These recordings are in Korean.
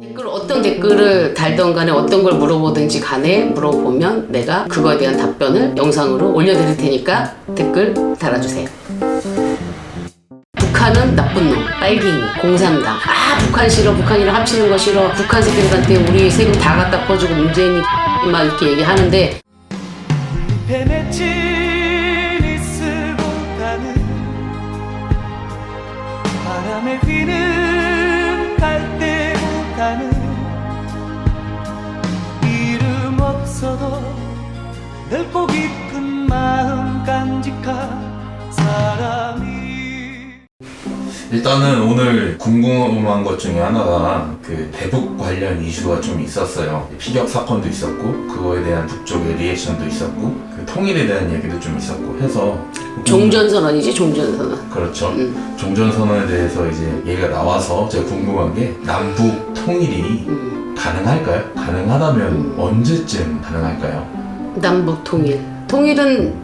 댓글 어떤 댓글을 달던 간에 어떤 걸 물어보든지 간에 물어보면 내가 그거에 대한 답변을 영상으로 올려드릴 테니까 댓글 달아주세요. 북한은 나쁜 놈, 빨갱이, 공산당. 아 북한 싫어, 북한이랑 합치는 거 싫어. 북한 새끼들한테 우리 세금 다 갖다 퍼주고 문재인이 막 이렇게 얘기하는데 바람에 휘는 이름 없어도 넓고 깊은 마음 간직한 사람이 일단은 오늘 궁금한 것 중에 하나가 그 대북 관련 이슈가 좀 있었어요. 피격 사건도 있었고 그거에 대한 북쪽의 리액션도 있었고 그 통일에 대한 얘기도 좀 있었고 해서 종전선언이지 종전선언. 그렇죠. 음. 종전선언에 대해서 이제 얘기가 나와서 제가 궁금한 게 남북 통일이 음. 가능할까요? 가능하다면 언제쯤 가능할까요? 남북 통일. 통일은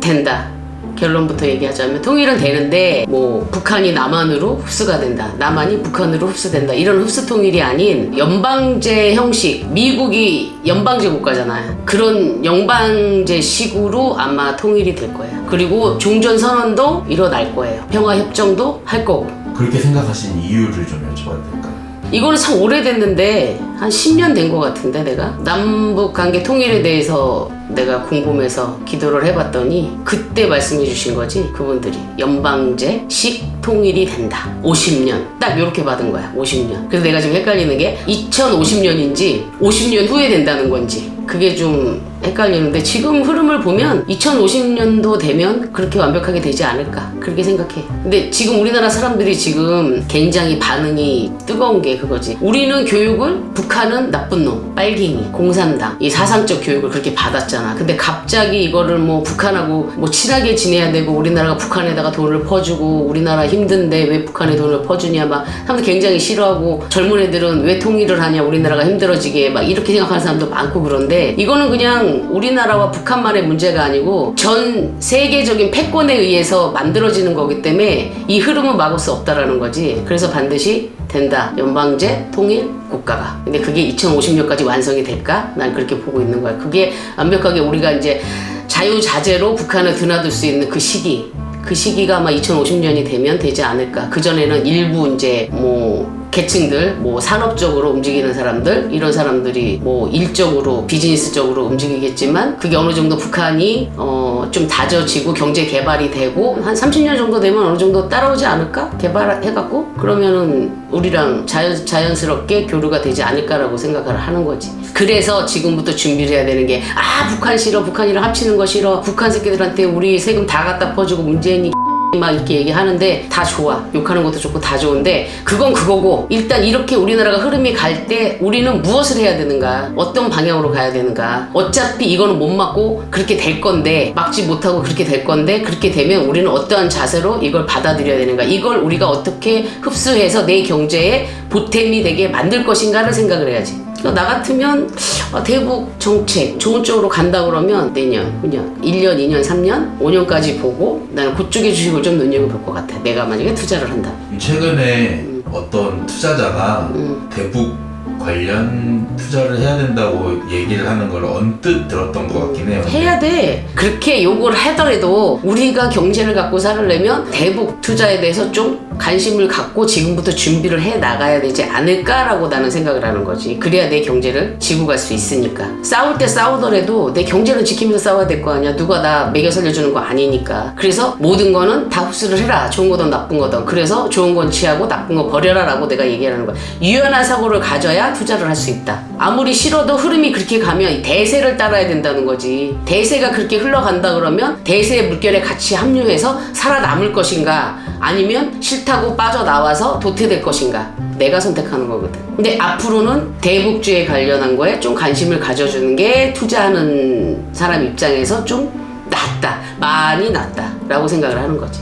된다. 결론부터 얘기하자면 통일은 되는데 뭐 북한이 남한으로 흡수가 된다. 남한이 북한으로 흡수된다. 이런 흡수 통일이 아닌 연방제 형식. 미국이 연방제 국가잖아요. 그런 연방제 식으로 아마 통일이 될 거예요. 그리고 종전 선언도 일어날 거예요. 평화 협정도 할 거고. 그렇게 생각하신 이유를 좀 여쭤봐도 될까요? 이거는 참 오래됐는데 한 10년 된 것 같은데 내가? 남북 관계 통일에 대해서 내가 궁금해서 기도를 해봤더니 그때 말씀해 주신 거지 그분들이. 연방제 식 통일이 된다. 50년. 딱 이렇게 받은 거야 50년. 그래서 내가 지금 헷갈리는 게 2050년인지 50년 후에 된다는 건지 그게 좀 헷갈리는데 지금 흐름을 보면 2050년도 되면 그렇게 완벽하게 되지 않을까? 그렇게 생각해. 근데 지금 우리나라 사람들이 지금 굉장히 반응이 뜨거운 게 그거지. 우리는 교육을 북한은 나쁜 놈 빨갱이 공산당. 이 사상적 교육을 그렇게 받았잖아. 근데 갑자기 이거를 뭐 북한하고 뭐 친하게 지내야 되고 우리나라가 북한에다가 돈을 퍼주고 우리나라 힘든데 왜 북한에 돈을 퍼주냐 막 사람들 굉장히 싫어하고 젊은 애들은 왜 통일을 하냐 우리나라가 힘들어지게 막 이렇게 생각하는 사람도 많고 그런데 이거는 그냥 우리나라와 북한만의 문제가 아니고 전 세계적인 패권에 의해서 만들어지는 거기 때문에 이 흐름은 막을 수 없다라는 거지. 그래서 반드시 된다. 연방제 통일 국가가. 근데 그게 2050년까지 완성이 될까? 난 그렇게 보고 있는 거야. 그게 완벽하게 우리가 이제 자유자재로 북한을 드나들 수 있는 그 시기. 그 시기가 아마 2050년이 되면 되지 않을까. 그전에는 일부 이제 뭐 계층들, 뭐 산업적으로 움직이는 사람들, 이런 사람들이 뭐 일적으로, 비즈니스적으로 움직이겠지만 그게 어느 정도 북한이 어, 좀 다져지고 경제 개발이 되고 한 30년 정도 되면 어느 정도 따라오지 않을까? 개발해갖고? 그러면은 우리랑 자연, 자연스럽게 교류가 되지 않을까라고 생각을 하는 거지. 그래서 지금부터 준비를 해야 되는 게, 아, 북한 싫어, 북한이랑 합치는 거 싫어, 북한 새끼들한테 우리 세금 다 갖다 퍼주고 문재인이 막 이렇게 얘기하는데 다 좋아. 욕하는 것도 좋고 다 좋은데 그건 그거고 일단 이렇게 우리나라가 흐름이 갈 때 우리는 무엇을 해야 되는가? 어떤 방향으로 가야 되는가? 어차피 이거는 못 막고 그렇게 될 건데 막지 못하고 그렇게 될 건데 그렇게 되면 우리는 어떠한 자세로 이걸 받아들여야 되는가? 이걸 우리가 어떻게 흡수해서 내 경제에 보탬이 되게 만들 것인가를 생각을 해야지. 나 같으면 아, 대북 정책 좋은 쪽으로 간다 그러면 내년, 후년, 1년, 2년, 3년, 5년까지 보고 나는 그쪽에 주식을 좀 눈여겨볼 것 같아. 내가 만약에 투자를 한다. 최근에 어떤 투자자가 음. 대북 관련 투자를 해야 된다고 얘기를 하는 걸 언뜻 들었던 것 같긴 해요. 해야 돼. 그렇게 욕을 하더라도 우리가 경제를 갖고 살려면 대북 투자에 대해서 좀 관심을 갖고 지금부터 준비를 해 나가야 되지 않을까라고 나는 생각을 하는 거지. 그래야 내 경제를 지고 갈 수 있으니까. 싸울 때 싸우더라도 내 경제를 지키면서 싸워야 될 거 아니야. 누가 나 먹여 살려주는 거 아니니까. 그래서 모든 거는 다 흡수를 해라. 좋은 거든 나쁜 거든. 그래서 좋은 건 취하고 나쁜 거 버려라라고 내가 얘기하는 거야. 유연한 사고를 가져 야 투자를 할 수 있다. 아무리 싫어도 흐름이 그렇게 가면 대세를 따라야 된다는 거지. 대세가 그렇게 흘러간다 그러면 대세의 물결에 같이 합류해서 살아남을 것인가 아니면 싫다고 빠져나와서 도태될 것인가 내가 선택하는 거거든. 근데 앞으로는 대북주에 관련한 거에 좀 관심을 가져주는 게 투자하는 사람 입장에서 좀 낫다. 많이 낫다 라고 생각을 하는 거지.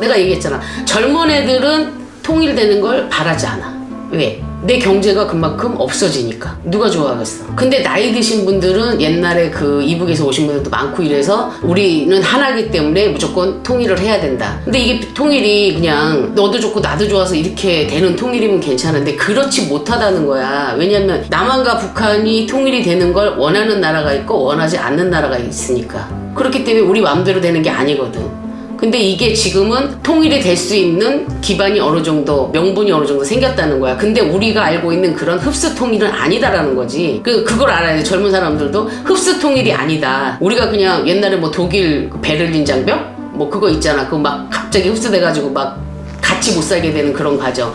내가 얘기했잖아. 젊은 애들은 통일되는 걸 바라지 않아. 왜? 내 경제가 그만큼 없어지니까. 누가 좋아하겠어? 근데 나이 드신 분들은 옛날에 그 이북에서 오신 분들도 많고 이래서 우리는 하나기 때문에 무조건 통일을 해야 된다. 근데 이게 통일이 그냥 너도 좋고 나도 좋아서 이렇게 되는 통일이면 괜찮은데 그렇지 못하다는 거야. 왜냐면 남한과 북한이 통일이 되는 걸 원하는 나라가 있고 원하지 않는 나라가 있으니까. 그렇기 때문에 우리 마음대로 되는 게 아니거든 근데 이게 지금은 통일이 될 수 있는 기반이 어느 정도 명분이 어느 정도 생겼다는 거야. 근데 우리가 알고 있는 그런 흡수 통일은 아니다라는 거지. 그 그걸 알아야 돼. 젊은 사람들도 흡수 통일이 아니다. 우리가 그냥 옛날에 뭐 독일 그 베를린 장벽 뭐 그거 있잖아. 그거 막 갑자기 흡수돼 가지고 막 같이 못 살게 되는 그런 과정.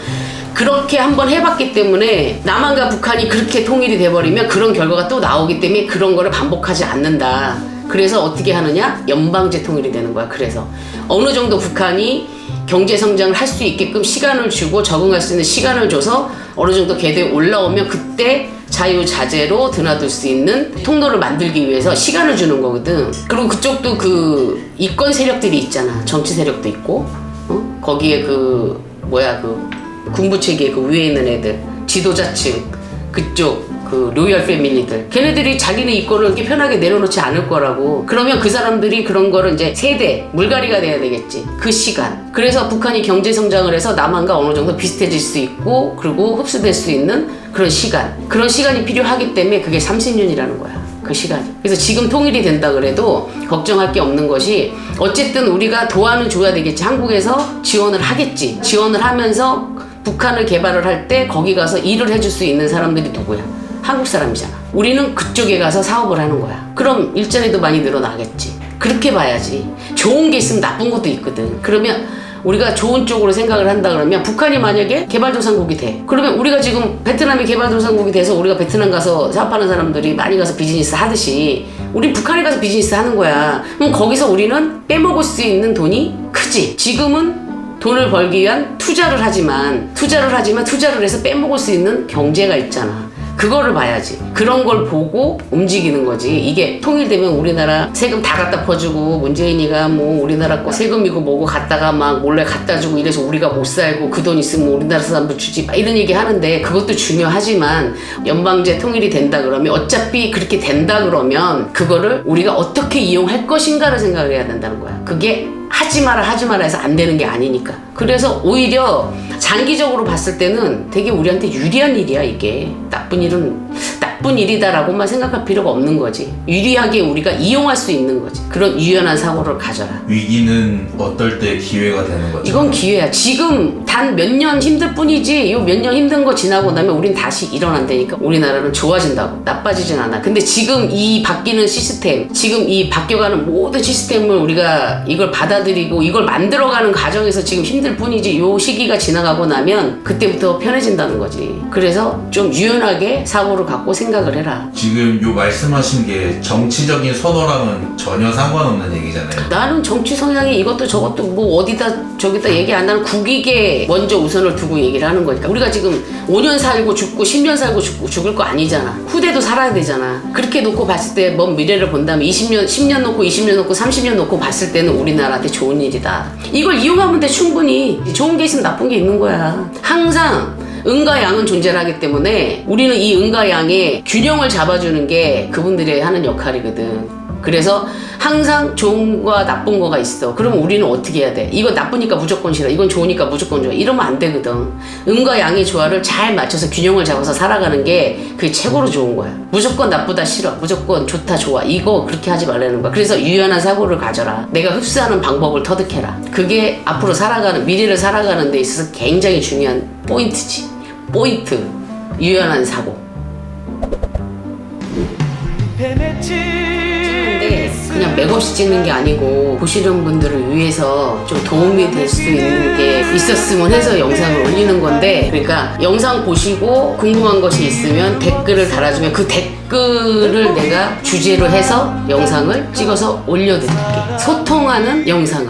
그렇게 한번 해봤기 때문에 남한과 북한이 그렇게 통일이 돼버리면 그런 결과가 또 나오기 때문에 그런 거를 반복하지 않는다. 그래서 어떻게 하느냐? 연방제 통일이 되는 거야. 그래서 어느 정도 북한이 경제 성장을 할 수 있게끔 시간을 주고 적응할 수 있는 시간을 줘서 어느 정도 궤도에 올라오면 그때 자유자재로 드나들 수 있는 통로를 만들기 위해서 시간을 주는 거거든. 그리고 그쪽도 그 이권 세력들이 있잖아. 정치 세력도 있고, 어? 거기에 그 뭐야 그 군부 체계 그 위에 있는 애들 지도자층 그쪽 그 로열 패밀리들 걔네들이 자기네 이권을 이렇게 편하게 내려놓지 않을 거라고 그러면 그 사람들이 그런 거를 이제 세대 물갈이가 돼야 되겠지 그 시간 그래서 북한이 경제 성장을 해서 남한과 어느 정도 비슷해질 수 있고 그리고 흡수될 수 있는 그런 시간 그런 시간이 필요하기 때문에 그게 30년이라는 거야 그 시간이. 그래서 지금 통일이 된다 그래도 걱정할 게 없는 것이 어쨌든 우리가 도와는 줘야 되겠지. 한국에서 지원을 하겠지. 지원을 하면서 북한을 개발을 할 때 거기 가서 일을 해줄 수 있는 사람들이 누구야? 한국 사람이잖아. 우리는 그쪽에 가서 사업을 하는 거야. 그럼 일자리도 많이 늘어나겠지. 그렇게 봐야지. 좋은 게 있으면 나쁜 것도 있거든. 그러면 우리가 좋은 쪽으로 생각을 한다 그러면 북한이 만약에 개발도상국이 돼. 그러면 우리가 지금 베트남이 개발도상국이 돼서 우리가 베트남 가서 사업하는 사람들이 많이 가서 비즈니스 하듯이 우리 북한에 가서 비즈니스 하는 거야. 그럼 거기서 우리는 빼먹을 수 있는 돈이 크지. 지금은 돈을 벌기 위한 투자를 하지만 투자를 하지만 투자를 해서 빼먹을 수 있는 경제가 있잖아. 그거를 봐야지. 그런 걸 보고 움직이는 거지. 이게 통일되면 우리나라 세금 다 갖다 퍼주고 문재인이가 뭐 우리나라 거 세금이고 뭐고 갖다가 막 몰래 갖다 주고 이래서 우리가 못 살고 그 돈 있으면 우리나라 사람들 주지 막 이런 얘기 하는데 그것도 중요하지만 연방제 통일이 된다 그러면 어차피 그렇게 된다 그러면 그거를 우리가 어떻게 이용할 것인가를 생각을 해야 된다는 거야. 그게 하지 마라 하지 마라 해서 안 되는 게 아니니까. 그래서 오히려 장기적으로 봤을 때는 되게 우리한테 유리한 일이야 이게. 나쁜 일은 나쁜 일이다라고만 생각할 필요가 없는 거지. 유리하게 우리가 이용할 수 있는 거지. 그런 유연한 사고를 가져라. 위기는 어떨 때 기회가 되는 거죠. 이건 기회야. 지금 단 몇 년 힘들 뿐이지, 요몇년 힘든 거 지나고 나면 우린 다시 일어난다니까. 우리나라는 좋아진다고. 나빠지진 않아. 근데 지금 이 바뀌는 시스템, 지금 이 바뀌어가는 모든 시스템을 우리가 이걸 받아들이고 이걸 만들어가는 과정에서 지금 힘들 뿐이지, 요 시기가 지나가고 나면 그때부터 편해진다는 거지. 그래서 좀 유연하게 사고를 갖고 생각을 해라. 지금 요 말씀하신 게 정치적인 선호랑은 전혀 상관없는 얘기잖아요. 나는 정치 성향이 이것도 저것도 뭐 어디다 저기다 얘기 안 하는 국익에 먼저 우선을 두고 얘기를 하는 거니까. 우리가 지금 5년 살고 죽고 10년 살고 죽고 죽을 거 아니잖아. 후대도 살아야 되잖아. 그렇게 놓고 봤을 때 먼 미래를 본다면 20년 10년 놓고 20년 놓고 30년 놓고 봤을 때는 우리나라한테 좋은 일이다. 이걸 이용하면 돼 충분히. 좋은 게 있으면 나쁜 게 있는 거야. 항상 응과 양은 존재하기 때문에 우리는 이 응과 양의 균형을 잡아주는 게 그분들이 하는 역할이거든. 그래서 항상 좋은 거와 나쁜 거가 있어. 그러면 우리는 어떻게 해야 돼? 이거 나쁘니까 무조건 싫어. 이건 좋으니까 무조건 좋아. 이러면 안 되거든. 음과 양의 조화를 잘 맞춰서 균형을 잡아서 살아가는 게 그게 최고로 좋은 거야. 무조건 나쁘다 싫어. 무조건 좋다 좋아. 이거 그렇게 하지 말라는 거야. 그래서 유연한 사고를 가져라. 내가 흡수하는 방법을 터득해라. 그게 앞으로 살아가는 미래를 살아가는 데 있어서 굉장히 중요한 포인트지. 포인트. 유연한 사고. 그냥 맥없이 찍는 게 아니고 보시는 분들을 위해서 좀 도움이 될 수 있는 게 있었으면 해서 영상을 올리는 건데 그러니까 영상 보시고 궁금한 것이 있으면 댓글을 달아주면 그 댓글을 내가 주제로 해서 영상을 찍어서 올려드릴게. 소통하는 영상을